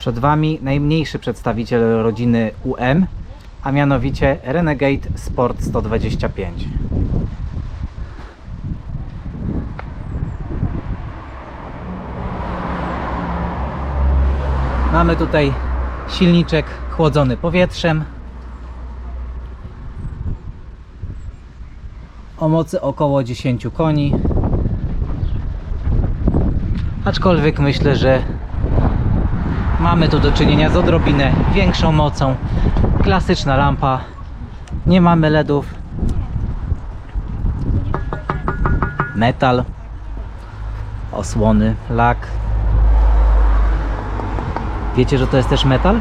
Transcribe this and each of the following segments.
Przed Wami najmniejszy przedstawiciel rodziny UM, a mianowicie Renegade Sport 125. Mamy tutaj silniczek chłodzony powietrzem o mocy około 10 koni. Aczkolwiek myślę, że mamy tu do czynienia z odrobinę większą mocą. Klasyczna lampa. Nie mamy LEDów. Metal. Osłony, lak. Wiecie, że to jest też metal?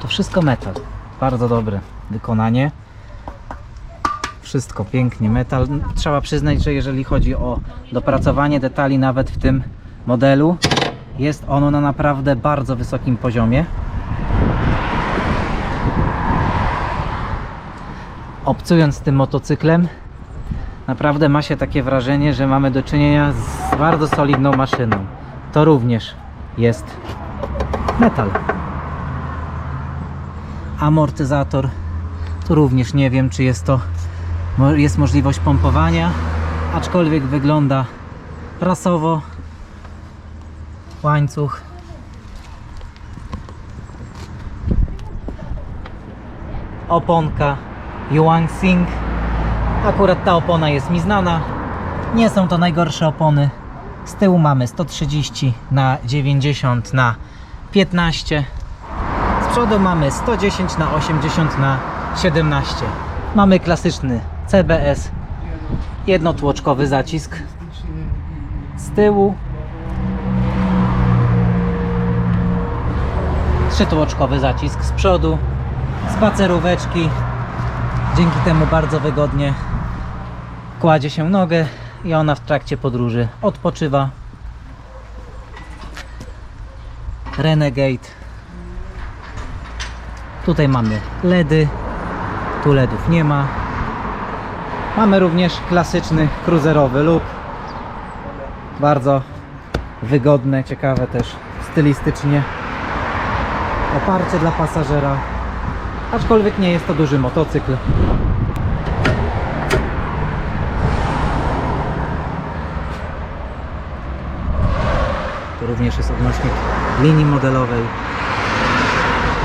To wszystko metal. Bardzo dobre wykonanie. Wszystko pięknie, metal. Trzeba przyznać, że jeżeli chodzi o dopracowanie detali, nawet w tym modelu, jest ono na naprawdę bardzo wysokim poziomie. Obcując tym motocyklem, naprawdę ma się takie wrażenie, że mamy do czynienia z bardzo solidną maszyną. To również jest metal. Amortyzator. Tu również nie wiem, czy jest to jest możliwość pompowania, aczkolwiek wygląda prasowo. Łańcuch. Oponka Yuan Xing. Akurat ta opona jest mi znana. Nie są to najgorsze opony. Z tyłu mamy 130 na 90 na 15. Z przodu mamy 110 na 80 na 17. Mamy klasyczny CBS, jednotłoczkowy zacisk. Z tyłu trzytłoczkowy zacisk z przodu, spaceróweczki. Dzięki temu bardzo wygodnie kładzie się nogę i ona w trakcie podróży odpoczywa. Renegade. Tutaj mamy LEDy, tu LEDów nie ma. Mamy również klasyczny cruiserowy look. Bardzo wygodne, ciekawe też stylistycznie. Oparcie dla pasażera. Aczkolwiek nie jest to duży motocykl. Tu również jest odnośnik linii modelowej.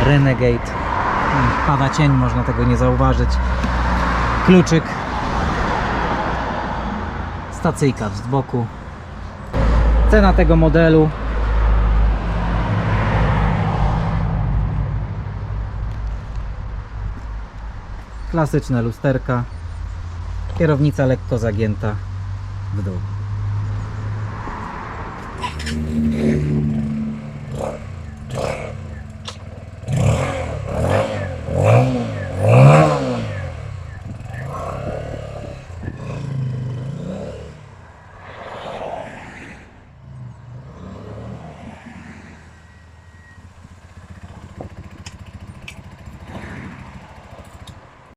Renegade. Hmm, Pada cień, można tego nie zauważyć. Kluczyk. Stacyjka z boku. Cena tego modelu klasyczne lusterka. Kierownica lekko zagięta w dół.